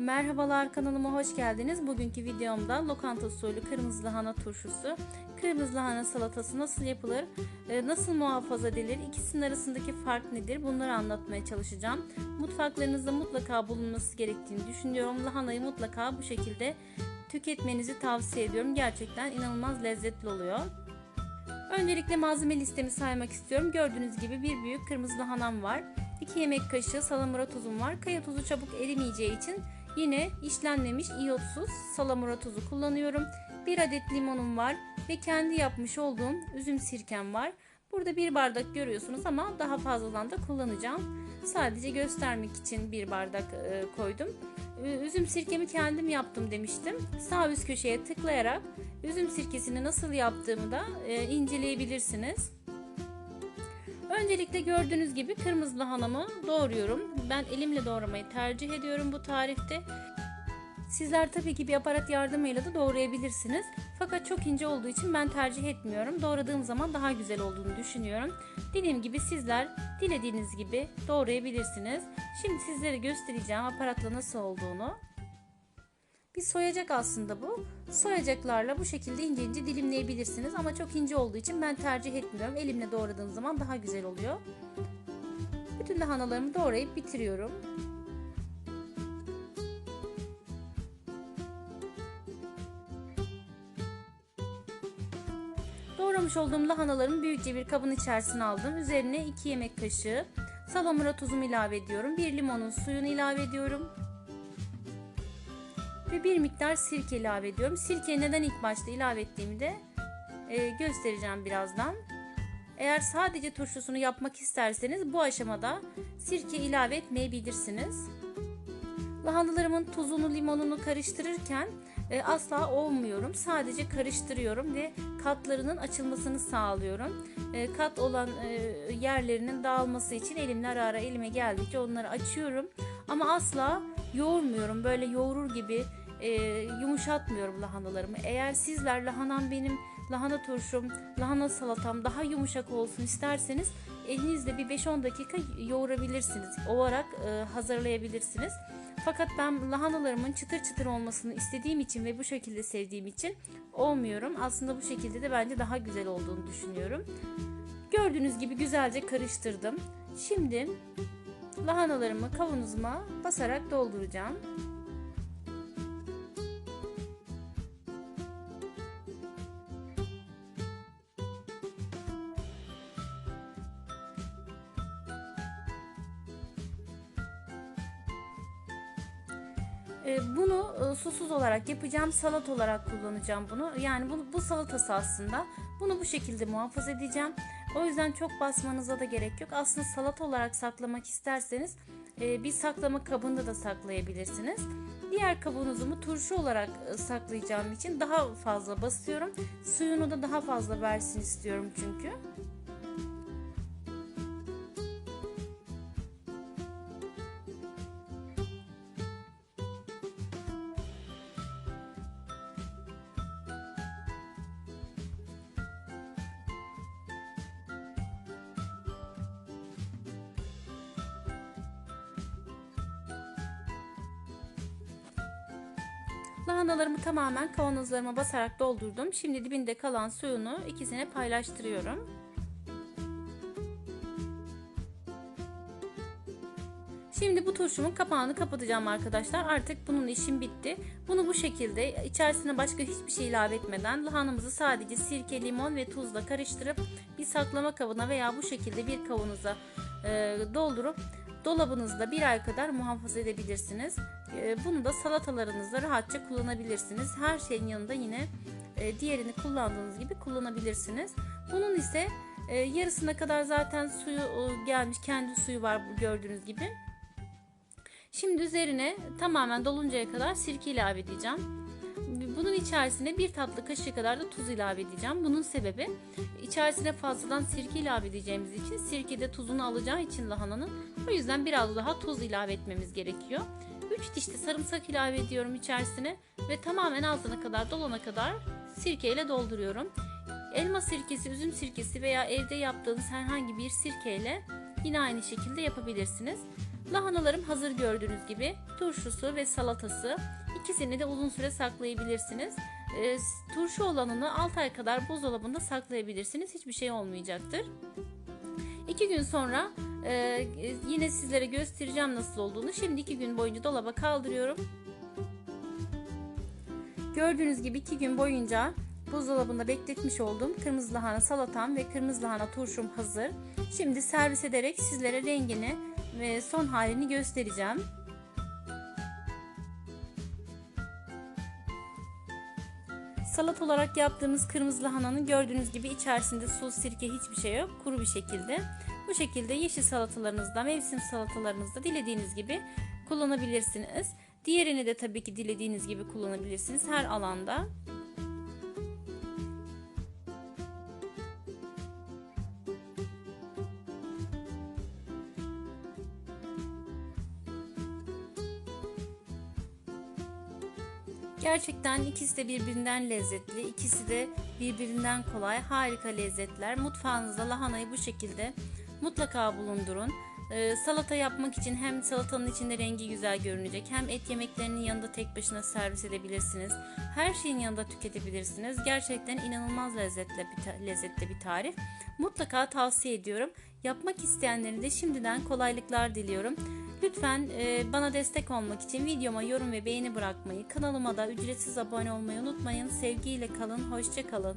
Merhabalar kanalıma hoş geldiniz. Bugünkü videomda lokanta usulü kırmızı lahana turşusu, kırmızı lahana salatası nasıl yapılır, e, nasıl muhafaza edilir, ikisinin arasındaki fark nedir bunları anlatmaya çalışacağım. Mutfaklarınızda mutlaka bulunması gerektiğini düşünüyorum. Lahanayı mutlaka bu şekilde tüketmenizi tavsiye ediyorum. Gerçekten inanılmaz lezzetli oluyor. Öncelikle malzeme listemi saymak istiyorum. Gördüğünüz gibi bir büyük kırmızı lahanam var. 2 yemek kaşığı salamura tuzum var. Kaya tuzu çabuk erimeyeceği için yine işlenmemiş iyotsuz salamura tuzu kullanıyorum. 1 adet limonum var ve kendi yapmış olduğum üzüm sirkem var. Burada bir bardak görüyorsunuz ama daha fazladan da kullanacağım. Sadece göstermek için bir bardak e, koydum. Üzüm sirkemi kendim yaptım demiştim. Sağ üst köşeye tıklayarak üzüm sirkesini nasıl yaptığımı da e, inceleyebilirsiniz. Öncelikle gördüğünüz gibi kırmızı lahanamı doğruyorum. Ben elimle doğramayı tercih ediyorum bu tarifte. Sizler tabii ki bir aparat yardımıyla da doğrayabilirsiniz. Fakat çok ince olduğu için ben tercih etmiyorum. Doğradığım zaman daha güzel olduğunu düşünüyorum. Dediğim gibi sizler dilediğiniz gibi doğrayabilirsiniz. Şimdi sizlere göstereceğim aparatla nasıl olduğunu. Bir soyacak aslında bu. Soyacaklarla bu şekilde ince ince dilimleyebilirsiniz ama çok ince olduğu için ben tercih etmiyorum. Elimle doğradığım zaman daha güzel oluyor. Bütün lahanalarımı doğrayıp bitiriyorum. Doğramış olduğum lahanalarımı büyükçe bir kabın içerisine aldım. Üzerine 2 yemek kaşığı salamura tuzumu ilave ediyorum. 1 limonun suyunu ilave ediyorum. Ve bir miktar sirke ilave ediyorum. Sirkeyi neden ilk başta ilave ettiğimi de e, göstereceğim birazdan. Eğer sadece turşusunu yapmak isterseniz bu aşamada sirke ilave etmeyebilirsiniz. Lahanalarımın tuzunu limonunu karıştırırken e, asla olmuyorum. Sadece karıştırıyorum ve katlarının açılmasını sağlıyorum. E, kat olan e, yerlerinin dağılması için elimle ara ara elime geldikçe onları açıyorum. Ama asla yoğurmuyorum. Böyle yoğurur gibi e, yumuşatmıyorum lahanalarımı. Eğer sizler lahanam benim lahana turşum, lahana salatam daha yumuşak olsun isterseniz elinizle bir 5-10 dakika yoğurabilirsiniz. Ovarak e, hazırlayabilirsiniz. Fakat ben lahanalarımın çıtır çıtır olmasını istediğim için ve bu şekilde sevdiğim için olmuyorum. Aslında bu şekilde de bence daha güzel olduğunu düşünüyorum. Gördüğünüz gibi güzelce karıştırdım. Şimdi lahanalarımı kavanozuma basarak dolduracağım. Bunu e, susuz olarak yapacağım. Salat olarak kullanacağım bunu. Yani bu, bu salatası aslında. Bunu bu şekilde muhafaza edeceğim. O yüzden çok basmanıza da gerek yok. Aslında salat olarak saklamak isterseniz e, bir saklama kabında da saklayabilirsiniz. Diğer kabuğunuzumu turşu olarak e, saklayacağım için daha fazla basıyorum. Suyunu da daha fazla versin istiyorum çünkü. Lahanalarımı tamamen kavanozlarıma basarak doldurdum. Şimdi dibinde kalan suyunu ikisine paylaştırıyorum. Şimdi bu turşumun kapağını kapatacağım arkadaşlar. Artık bunun işim bitti. Bunu bu şekilde içerisine başka hiçbir şey ilave etmeden lahanamızı sadece sirke, limon ve tuzla karıştırıp bir saklama kabına veya bu şekilde bir kavanoza e, doldurup dolabınızda bir ay kadar muhafaza edebilirsiniz. Bunu da salatalarınızda rahatça kullanabilirsiniz. Her şeyin yanında yine diğerini kullandığınız gibi kullanabilirsiniz. Bunun ise yarısına kadar zaten suyu gelmiş. Kendi suyu var gördüğünüz gibi. Şimdi üzerine tamamen doluncaya kadar sirke ilave edeceğim. Bunun içerisine bir tatlı kaşığı kadar da tuz ilave edeceğim. Bunun sebebi içerisine fazladan sirke ilave edeceğimiz için sirkede tuzunu alacağı için lahananın o yüzden biraz daha tuz ilave etmemiz gerekiyor. 3 diş de sarımsak ilave ediyorum içerisine ve tamamen ağzına kadar dolana kadar sirke ile dolduruyorum. Elma sirkesi, üzüm sirkesi veya evde yaptığınız herhangi bir sirkeyle yine aynı şekilde yapabilirsiniz. Lahanalarım hazır gördüğünüz gibi. Turşusu ve salatası. İkisini de uzun süre saklayabilirsiniz. E, turşu olanını 6 ay kadar buzdolabında saklayabilirsiniz. Hiçbir şey olmayacaktır. 2 gün sonra e, yine sizlere göstereceğim nasıl olduğunu. Şimdi 2 gün boyunca dolaba kaldırıyorum. Gördüğünüz gibi 2 gün boyunca buzdolabında bekletmiş olduğum kırmızı lahana salatam ve kırmızı lahana turşum hazır. Şimdi servis ederek sizlere rengini ve son halini göstereceğim. Salat olarak yaptığımız kırmızı lahananın gördüğünüz gibi içerisinde su, sirke hiçbir şey yok. Kuru bir şekilde. Bu şekilde yeşil salatalarınızda, mevsim salatalarınızda dilediğiniz gibi kullanabilirsiniz. Diğerini de tabii ki dilediğiniz gibi kullanabilirsiniz her alanda. Gerçekten ikisi de birbirinden lezzetli, ikisi de birbirinden kolay, harika lezzetler. Mutfağınızda lahanayı bu şekilde mutlaka bulundurun. Ee, salata yapmak için hem salatanın içinde rengi güzel görünecek hem et yemeklerinin yanında tek başına servis edebilirsiniz. Her şeyin yanında tüketebilirsiniz. Gerçekten inanılmaz lezzetli bir, lezzetli bir tarif. Mutlaka tavsiye ediyorum. Yapmak isteyenlerin de şimdiden kolaylıklar diliyorum. Lütfen e, bana destek olmak için videoma yorum ve beğeni bırakmayı, kanalıma da ücretsiz abone olmayı unutmayın. Sevgiyle kalın, hoşça kalın.